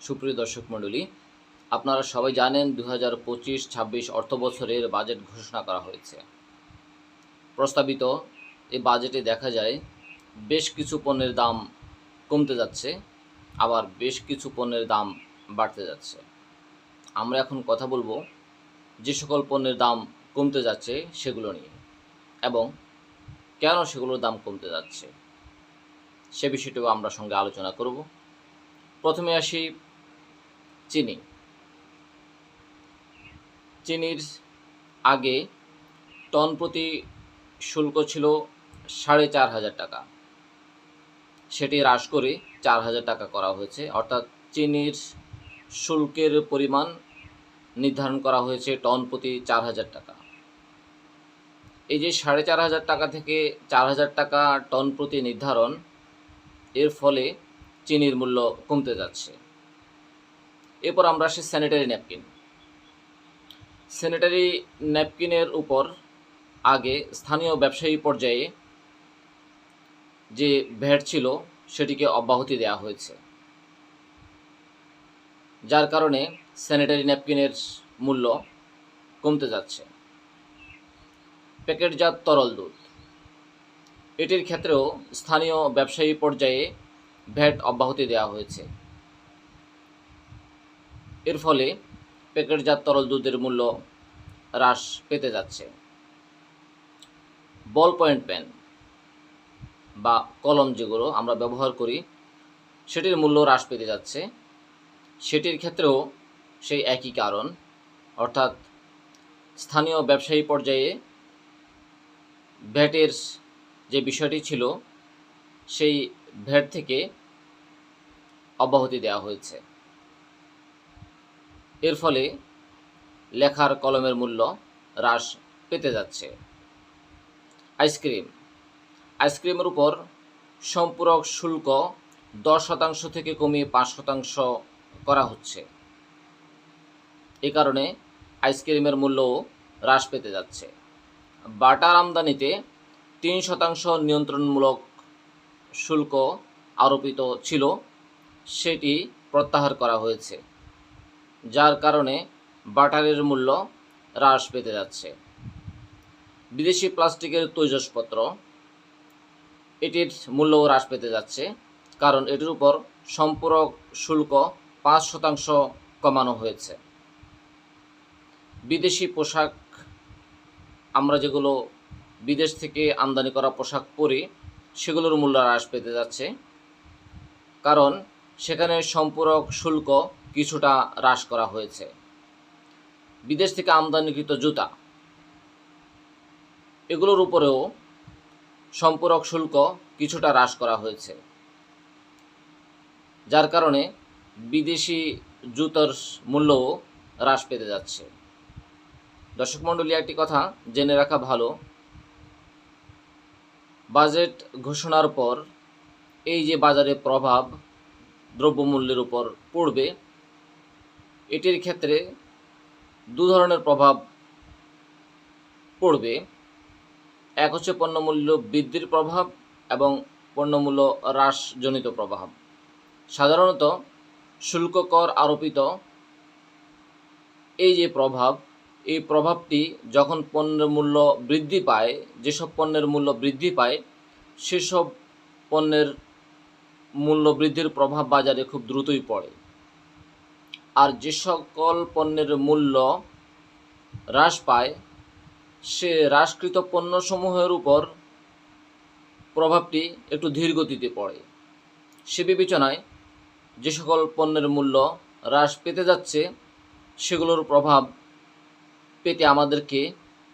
সুপ্রিয় দর্শক মণ্ডলী, আপনারা সবাই জানেন দু হাজার পঁচিশ ছাব্বিশ অর্থ বছরের বাজেট ঘোষণা করা হয়েছে। প্রস্তাবিত এই বাজেটে দেখা যায়, বেশ কিছু পণ্যের দাম কমতে যাচ্ছে, আবার বেশ কিছু পণ্যের দাম বাড়তে যাচ্ছে। আমরা এখন কথা বলব যে সকল পণ্যের দাম কমতে যাচ্ছে সেগুলো নিয়ে এবং কেন সেগুলোর দাম কমতে যাচ্ছে, সে বিষয়টিও আমরা সঙ্গে আলোচনা করব। প্রথমে আসি চিনি। চিনির আগে টন প্রতি শুল্ক ছিল সাড়ে চার হাজার টাকা। সেটি হ্রাস করে চার হাজার টাকা করা হয়েছে। অর্থাৎ চিনির শুল্কের পরিমাণ নির্ধারণ করা হয়েছে টন প্রতি চার হাজার টাকা। এই যে সাড়ে চার হাজার টাকা থেকে চার হাজার টাকা টন প্রতি নির্ধারণ, এর ফলে চিনির মূল্য কমতে যাচ্ছে। এরপর আমরা আসি স্যানিটারি ন্যাপকিন স্যানিটারি ন্যাপকিনের উপর আগে স্থানীয় ব্যবসায়ী পর্যায়ে যে ভ্যাট ছিল, সেটিকে অব্যাহতি দেওয়া হয়েছে। যার কারণে স্যানিটারি ন্যাপকিনের মূল্য কমতে যাচ্ছে। প্যাকেটজাত তরল দুধ। এটির ক্ষেত্রেও স্থানীয় ব্যবসায়ী পর্যায়ে ভ্যাট অব্যাহতি দেওয়া হয়েছে। এর ফলে প্যাকেটজাত তরল দুধের মূল্য হ্রাস পেতে যাচ্ছে। বল পয়েন্ট পেন বা কলম যেগুলো আমরা ব্যবহার করি, সেটির মূল্য হ্রাস পেতে যাচ্ছে। সেটির ক্ষেত্রেও সেই একই কারণ, অর্থাৎ স্থানীয় ব্যবসায়ী পর্যায়ে ভ্যাটের যে বিষয়টি ছিল, সেই ভ্যাট থেকে অব্যাহতি দেওয়া হয়েছে। এর ফলে লেখার কলমের মূল্য হ্রাস পেতে যাচ্ছে। আইসক্রিম। আইসক্রিমের উপর সম্পূরক শুল্ক দশ শতাংশ থেকে কমিয়ে পাঁচ শতাংশ করা হচ্ছে। এ কারণে আইসক্রিমের মূল্যও হ্রাস পেতে যাচ্ছে। বাটার আমদানিতে তিন শতাংশ নিয়ন্ত্রণমূলক শুল্ক আরোপিত ছিল, সেটি প্রত্যাহার করা হয়েছে। যার কারণে বাটারের মূল্য হ্রাস পেতে যাচ্ছে। বিদেশি প্লাস্টিকের তৈজসপত্র, এটির মূল্যও হ্রাস পেতে যাচ্ছে, কারণ এটির উপর সম্পূরক শুল্ক পাঁচ শতাংশ কমানো হয়েছে। বিদেশি পোশাক, আমরা যেগুলো বিদেশ থেকে আমদানি করা পোশাক পরি, সেগুলোর মূল্য হ্রাস পেতে যাচ্ছে, কারণ সেখানে সম্পূরক শুল্ক কিছুটা হ্রাস করা হয়েছে। বিদেশ থেকে আমদানিকৃত জুতা। এগুলোর উপরেও সম্পূরক শুল্ক কিছুটা হ্রাস করা হয়েছে। যার কারণে বিদেশি জুতার মূল্যও হ্রাস পেতে যাচ্ছে। দর্শক মণ্ডলী, একটি কথা জেনে রাখা ভালো। বাজেট ঘোষণার পর এই যে বাজারে প্রভাব দ্রব্যমূল্যের উপর পড়বে এটির ক্ষেত্রে দু ধরনের প্রভাব পড়বে। এক হচ্ছে পণ্যমূল্য বৃদ্ধির প্রভাব এবং পণ্যমূল্য হ্রাসজনিত প্রভাব। সাধারণত শুল্ক কর আরোপিত এই যে প্রভাব, এই প্রভাবটি যখন পণ্যের মূল্য বৃদ্ধি পায়, যেসব পণ্যের মূল্য বৃদ্ধি পায়, সেসব পণ্যের মূল্য বৃদ্ধির প্রভাব বাজারে খুব দ্রুতই পড়ে। আর যে সকল পণ্যের মূল্য হ্রাস পায়, সে হ্রাসকৃত পণ্যসমূহের উপর প্রভাবটি একটু ধীর গতিতে পড়ে। সে বিবেচনায় যে সকল পণ্যের মূল্য হ্রাস পেতে যাচ্ছে, সেগুলোর প্রভাব পেতে আমাদেরকে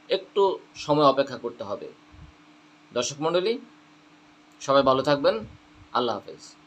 একটু সময় অপেক্ষা করতে হবে। দর্শক মণ্ডলী, সবাই ভালো থাকবেন। আল্লাহ হাফেজ।